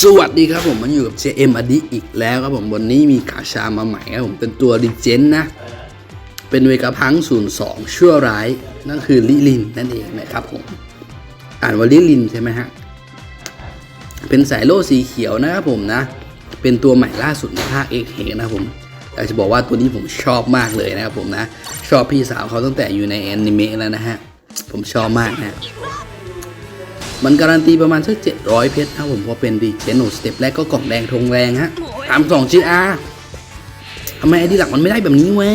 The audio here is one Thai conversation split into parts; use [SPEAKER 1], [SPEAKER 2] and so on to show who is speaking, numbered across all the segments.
[SPEAKER 1] สวัสดีครับผมมันอยู่กับ JM อดีอีกแล้วครับผมวันนี้มีกาชามาใหม่ครับผมเป็นตัวดิเจนนะ เป็นเวกาพัง 02 ชั่วร้าย นั่นคือลิลินนั่นเองนะครับผม อ่านว่าลิลินใช่ไหมฮะ เป็นสายโล่สีเขียวนะครับผมนะ เป็นตัวใหม่ล่าสุดในภาคเอกเฮนะผมอยากจะบอกว่าตัวนี้ผมชอบมากเลยนะครับผมนะ ชอบพี่สาวเขาตั้งแต่อยู่ในแอนิเมะแล้วนะฮะ ผมชอบมากนะ มันการันตีประมาณสักเจ็ดร้อยเพชรนะผมพราะเป็นดีเจนโนสเต็ปแรกก็กล่องแดงธงแรงฮะตามสองจีอาทำไมไอดีหลักมันไม่ได้แบบนี้วะ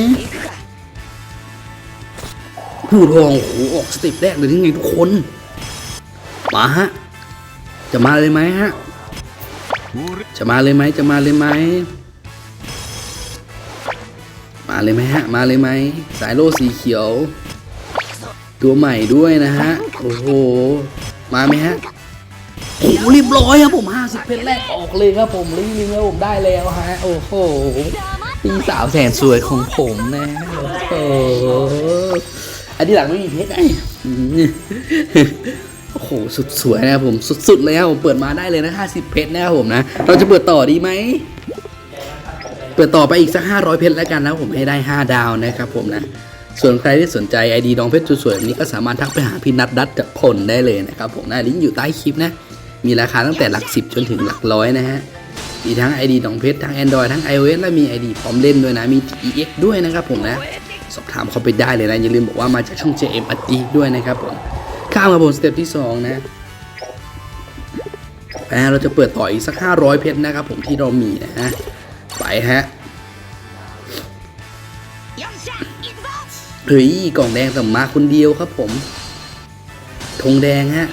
[SPEAKER 1] ผู้ทองโอ้โหออกสเต็ปแรกเลยที่ไงทุกคนมาฮะ จะมาเลยไหมฮะ จะมาเลยไหมจะมาเลยไหมมาเลยไหมฮะ มาเลยไหมสายโล่สีเขียว ตัวใหม่ด้วยนะฮะ โอ้โห มาไหมฮะโอ้เรียบร้อยครับผม50เพชรแรกออกเลยครับผมรีบแล้วผมได้แล้วฮะ โอ้โหพี่สาวแสนสวยของผมนะโอ้โหอันที่หลังไม่มีเพชรไอ้โอ้โห สุดสวยนะครับผม สุดๆเลยครับผมเปิดมาได้เลยนะ 50 เพชรนะครับผมนะ เราจะเปิดต่อดีไหมเปิดต่อไปอีกสัก 500 เพชรแล้วกันนะผมให้ได้ 5 ดาวนะครับผมนะ ส่วนใครที่สนใจไอดีน้องเพชรสวยๆแบบนี้ก็สามารถทักไปหาพี่นัดดัดจากพลได้เลยนะครับผมนะลิงก์อยู่ใต้คลิปนะ มีราคาตั้งแต่หลัก10จนถึงหลักร้อยนะฮะมีทั้ง ID น้องเพชรทั้ง Android ทั้ง iOS และมี ID พร้อมเล่นด้วยนะ มี TEX ด้วยนะครับผมนะ สอบถามเขาไปได้เลยนะ อย่าลืมบอกว่ามาจากช่อง JM อดีด้วยนะครับผมข้ามมาบนสเต็ปที่ 2นะไปฮะเราจะเปิดต่ออีกสัก 500 เพชรนะครับผมที่เรามีนะฮะไปฮะ เฮ้ยกล่องแดงแต่มาคนเดียวครับผมธงแดงฮะ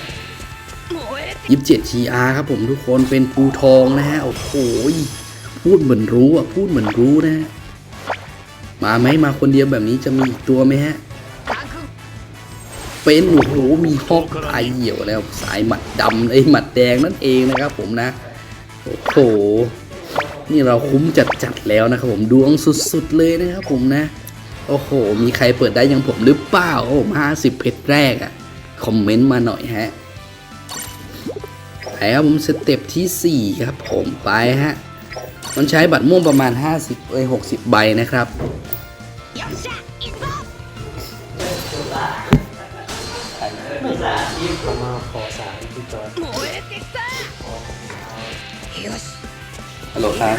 [SPEAKER 1] ยิบเจ็ดชีอาครับผมทุกคนเป็นปูทองนะฮะ โอ้โหพูดเหมือนรู้อะ พูดเหมือนรู้นะฮะ มาไหมมาคนเดียวแบบนี้จะมีอีกตัวไหมฮะ เป็นโอ้โหมีฮอกไอเหี่ยวแล้ว สายหมัดดำไอยหมัดแดงนั่นเองนะครับผมนะ โอ้โห นี่เราคุ้มจัดๆแล้วนะครับผมดวงสุดๆเลยนะครับผมนะ โอ้โห มีใครเปิดได้อยังผมหรือเปล่าโอ้ห้าสิบเพชรแรกอะคอมเมนต์มาหน่อยฮะไปครับผมสเต็ปที่ 4 ครับผมไปฮะ มันใช้บัตรม่วงประมาณ 50เอ้ย60 ใบนะครับ
[SPEAKER 2] มาขอสามพี่จอย
[SPEAKER 1] ฮัลโหลครับ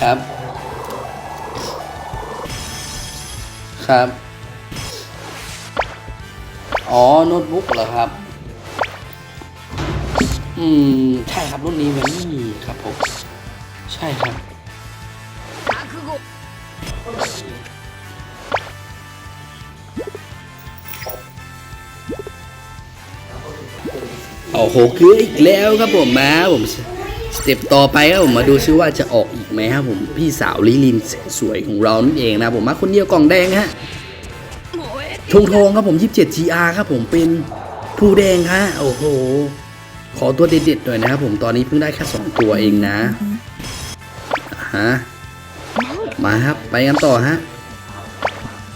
[SPEAKER 1] ครับ ครับ อ๋อโน้ตบุ๊กเหรอครับ อืม ใช่ครับรุ่นนี้มันไม่มีครับผม ใช่ครับ โอ้โหคืออีกแล้วครับผมมาผม สเต็ปต่อไปครับผมมาดูซิว่าจะออกอีกไหมครับผมพี่สาวลิลินสวยของเรานั่นเองนะผมมาคนเดียวกล่องแดงฮะทงทองครับผม 27 GR ครับผมเป็นผู้แดงฮะโอ้โห ขอตัวเด็ดๆหน่อยนะครับผมตอนนี้เพิ่งได้แค่2ตัวเองนะฮะมาครับไปกันต่อฮะ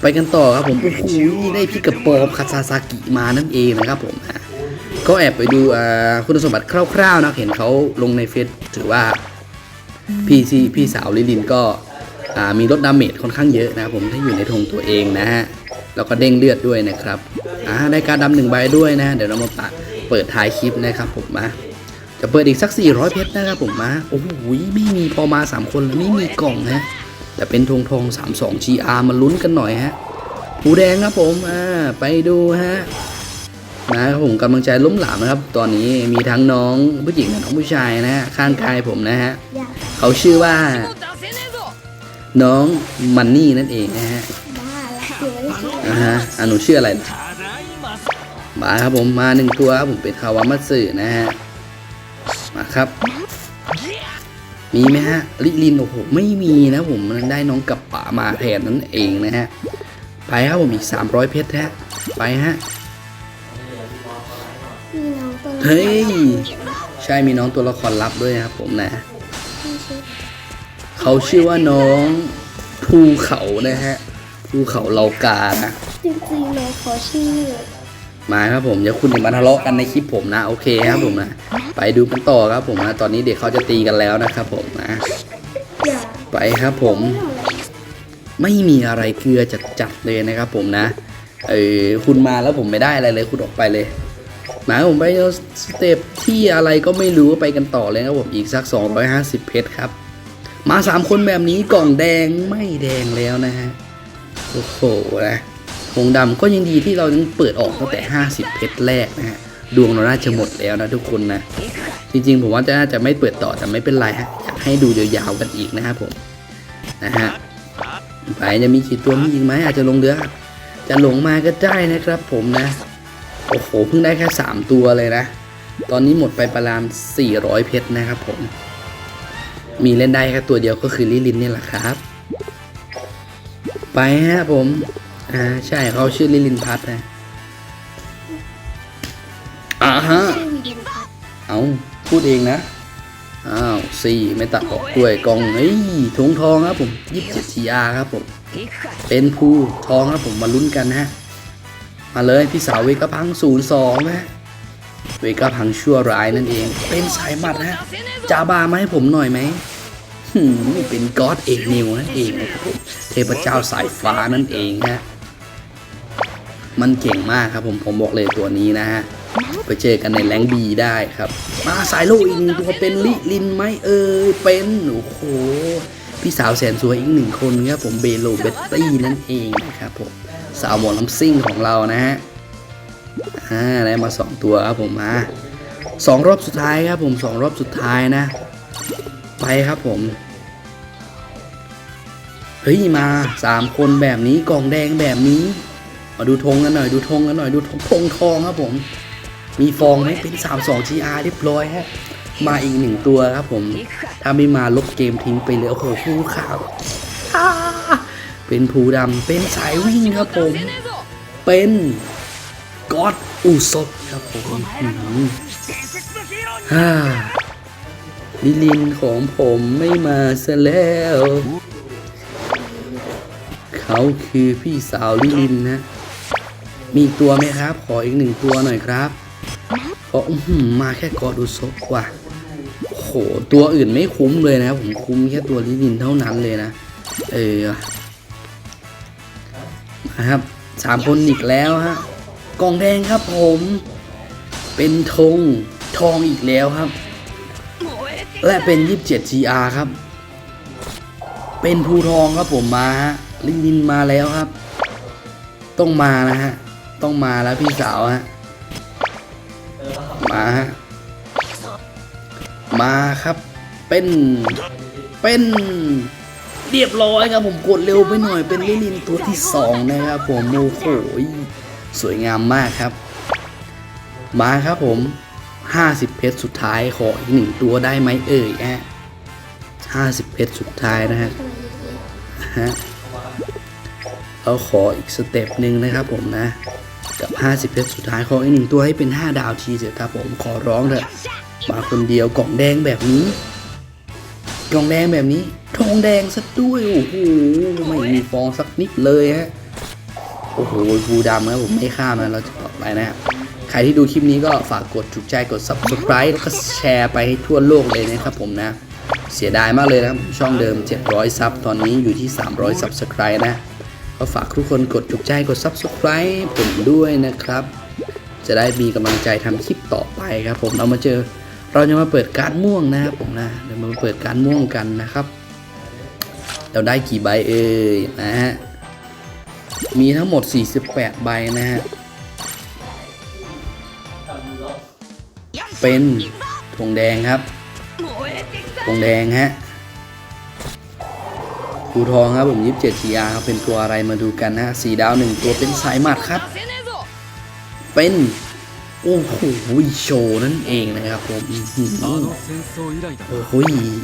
[SPEAKER 1] ไปกันต่อครับผมโอ้โหได้พี่กระปอมคาซาซากิมานั่นเองนะครับผมฮะ ก็แอบไปดูคุณสมบัติคร่าวๆนะเห็นเขาลงในเฟซถือว่าพี่ซีพี่สาวลิลินก็มีลดดาเมจค่อนข้างเยอะนะครับผมถ้าอยู่ในธงตัวเองนะฮะแล้วก็เด้งเลือดด้วยนะครับอ่าได้การดำหนึ่งใบด้วยนะ เดี๋ยวเรามาปะเปิดท้ายคลิปนะครับผมมาจะเปิดอีกสัก 400 เพชรนะครับผมมาโอ้โหไม่มีพอมา 3 คนแล้วไม่มีกล่องนะแต่เป็นธงทอง 32 GR มาลุ้นกันหน่อยฮะผู้แดงครับผมอ่าไปดูฮะ นะครับผมกำลังใจล้มหลามนะครับ ตอนนี้มีทั้งน้องผู้หญิงและน้องผู้ชายนะฮะข้างกายผมนะฮะเขาชื่อว่า น้องมันนี่นั่นเองนะฮะ
[SPEAKER 3] บ้าละเดี๋ยวไม่ใช่
[SPEAKER 1] อ่าฮะอะหนูชื่ออะไรนะมาครับผมมาหนึ่งตัวครับผมเป็นคาวามัตสึนะฮะมาครับ มีไหมฮะลิลินโอ้โหไม่มีนะผมมันได้น้องกับป๋ามาแทนนั่นเองนะฮะไปครับผมอีก300เพชรฮะไปฮะ
[SPEAKER 3] มีน้องตัว
[SPEAKER 1] เฮ้ย ใช่มีน้องตัวละครลับด้วยนะครับผมนะ
[SPEAKER 3] ที่ชื่อ
[SPEAKER 1] เขาชื่อว่าน้องภูเขานะฮะภูเขาเหลากานะ
[SPEAKER 3] จริงๆน้องเขาชื่อ
[SPEAKER 1] มาครับผมอย่าคุณอย่ามาทะเลาะกันในคลิปผมนะ โอเคครับผมนะ ไปดูกันต่อครับผมนะ ตอนนี้เด็กเขาจะตีกันแล้วนะครับผมนะ
[SPEAKER 3] อย่า
[SPEAKER 1] ไปครับผม ไม่มีอะไรเกลือจัดๆเลยนะครับผมนะ เออคุณมาแล้วผมไม่ได้อะไรเลยคุณออกไปเลย มาผมไปสเต็ปที่อะไรก็ไม่รู้ไปกันต่อเลยครับผมอีกสัก 250 เพชรครับ มาสามคนแบบนี้กล่องแดงไม่แดงแล้วนะฮะโอ้โหนะธงดำก็ยังดีที่เรายังเปิดออกตั้งแต่ 50 เพชรแรกนะฮะดวงเราน่าจะหมดแล้วนะทุกคนนะ จริงๆ ผมว่าจะน่าจะไม่เปิดต่อแต่ไม่เป็นไรฮะอยากให้ดูยาวๆกันอีกนะครับผมนะฮะไปจะมีกี่ตัวมีอีกไหมอาจจะลงเรือจะหลงมาก็ได้นะครับผมนะ โอ้โห เพิ่งได้แค่สามตัวเลยนะ ตอนนี้หมดไปประมาณ400 เพชรนะครับผม มีเล่นได้แค่ตัวเดียวก็คือลิลินนี่แหละครับ ไปฮะผม อ่า ใช่เขาชื่อลิลินพัทนะอ่าฮะ เอาพูดเองนะ อ้าวสี่ไม่ตัดออกด้วยกองเฮ้ยทงทองครับผมยี่สิบเจ็ดทีอาครับผม เป็นภูทองครับผมมาลุ้นกันนะฮะ มาเลยพี่สาวเวกพังศูนย์สองนะเวกพังชั่วร้ายนั่นเอง เป็นสายหมัดนะจาบามาให้ผมหน่อยไหมหืมเป็นก็อดเอกนิวนั่นเองนะครับผมเทพเจ้าสายฟ้านั่นเองฮะมันเก่งมากครับผมผมบอกเลยตัวนี้นะฮะไปเจอกันในแรงบีได้ครับ มาสายโลอีกหนึ่งตัวเป็นลิลินไหมเออเป็นโอ้โหพี่สาวแสนสวยอีกหนึ่งคนครับผมเบโลเบตตี้นั่นเองนะครับผม สาวหมอลำซิ่งของเรานะฮะอ่าได้มาสองตัวครับผมมาสองรอบสุดท้ายครับผมสองรอบสุดท้ายนะ ไปครับผมเฮ้ยมาสามคนแบบนี้กล่องแดงแบบนี้มาดูธงกันหน่อยดูธงกันหน่อยดูธงธงทองครับผม มีฟองไหมเป็น32 GR เรียบร้อยฮะมาอีกหนึ่งตัวครับผม ถ้าไม่มาลบเกมทิ้งไปเลยโอ้โหภูขาวอ เป็นภูดำเป็นสายวิ่งครับผม เป็นก็อดอุซบครับผมฮ่าลิลินของผมไม่มาซะแล้ว เขาคือพี่สาวลิลินนะ มีตัวไหมครับ ขออีกหนึ่งตัวหน่อยครับเพราะมาแค่กอดูซบว่ะโอ้โหตัวอื่นไม่คุ้มเลยนะ ผมคุ้มแค่ตัวลิลินเท่านั้นเลยนะ เออ มาครับสามคนอีกแล้วฮะกองแดงครับผม เป็นธงทองอีกแล้วครับ และเป็น 27 GR ครับ เป็นภูทองครับผมมาฮะลิลินมาแล้วครับ ต้องมานะฮะต้องมาแล้วพี่สาวฮะมาฮะมาครับ เป็นเป็น เรียบร้อยครับผมกดเร็วไปหน่อยเป็นลิลินตัวที่สองนะครับผมโอ้โหสวยงามมากครับ มาครับผม 50 เพชรสุดท้ายขออีกหนึ่งตัวได้ไหมเอ่ยฮะ50 เพชรสุดท้ายนะฮะฮะเราขออีกสเต็ปหนึ่งนะครับผมนะ กับ 50 เพชรสุดท้ายขออีกหนึ่งตัวให้เป็น 5 ดาวทีเถอะครับผมขอร้องเถอะมาคนเดียวกล่องแดงแบบนี้ กล่องแดงแบบนี้ ทองแดงสักด้วย โอ้โห ไม่มีฟองสักนิดเลยฮะ โอ้โหภูดำครับผมไม่ข้ามนะเราจะต่อไปนะครับใครที่ดูคลิปนี้ก็ฝากกดถูกใจกด subscribe แล้วก็แชร์ไปให้ทั่วโลกเลยนะครับผมนะ เสียดายมากเลยนะครับ ช่องเดิม 700 ซับตอนนี้อยู่ที่ 300 subscribe นะ ก็ฝากทุกคนกดถูกใจกด subscribe ผมด้วยนะครับ จะได้มีกำลังใจทำคลิปต่อไปครับผมเรามาเจอ เราจะมาเปิดการม่วงนะครับผมนะเดี๋ยวมาเปิดการม่วงกันนะครับ เราได้กี่ใบเอ่ยนะฮะ มีทั้งหมด 48 ใบนะฮะ เป็นธงแดงครับธงแดงฮะภูทองครับผมยิบเจ็ดสีอาครับเป็นตัวอะไรมาดูกันนะสีดาวหนึ่งตัวเป็นสายหมัดครับ เป็น โอ้โหโชว์นั่นเองนะครับผมโอ้โห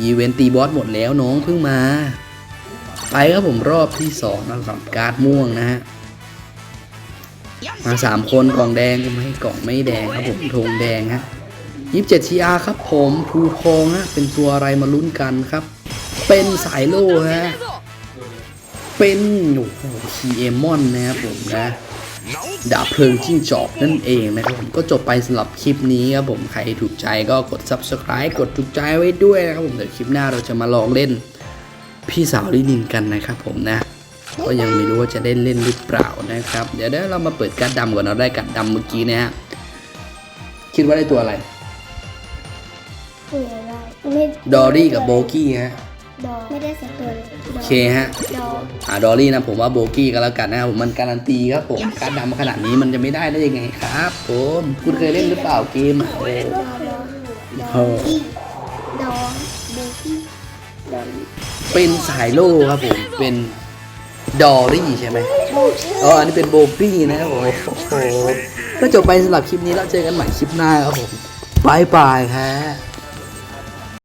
[SPEAKER 1] อีเวนต์ตีบอสหมดแล้วน้องเพิ่งมา ไปครับผมรอบที่สองนะสำหรับการ์ดม่วงนะฮะมาสามคนกล่องแดงก็ไม่กล่องไม่แดงครับผมธงแดงฮะยี่สิบเจ็ดทีอาครับผมภูทองฮะเป็นตัวอะไรมาลุ้นกันครับ เป็นสายโล่ฮะเป็นโอ้โหคีเอมอนนะครับผมนะดาบเพลิงจิ้งจอกนั่นเองนะครับผมก็จบไปสำหรับคลิปนี้ครับผมใครถูกใจก็กด subscribe กดถูกใจไว้ด้วยนะครับผมเดี๋ยวคลิปหน้าเราจะมาลองเล่น พี่สาวลิลินกันนะครับผมนะ ก็ยังไม่รู้ว่าจะได้เล่นหรือเปล่านะครับ เดี๋ยวเดี๋ยวเรามาเปิดการ์ดดำก่อนเราได้การ์ดดำเมื่อกี้นะฮะคิดว่าได้ตัวอะไร
[SPEAKER 3] ไม่ได้ไม่
[SPEAKER 1] ดอรี่กับโบกี้ฮะ
[SPEAKER 3] ดอไม่ได้สักตัวเลย
[SPEAKER 1] โอเคฮะ
[SPEAKER 3] ดอ
[SPEAKER 1] อ่าดอรี่นะผมว่าโบกี้ก็แล้วกันนะครับผมมันการันตีครับผมการดำขนาดนี้มันจะไม่ได้ได้ยังไงครับผมคุณเคยเล่นหรือเปล่าเกมอะโอ้
[SPEAKER 3] ดอ
[SPEAKER 1] เป็นสายโล่ครับผม เป็นดอรี่ใช่ไหม
[SPEAKER 3] โบกี้
[SPEAKER 1] อ๋อ อันนี้เป็นโบกี้นะครับผมโอ้โหก็จบไปสำหรับคลิปนี้แล้วเจอกันใหม่คลิปหน้าครับผมบายบายฮะ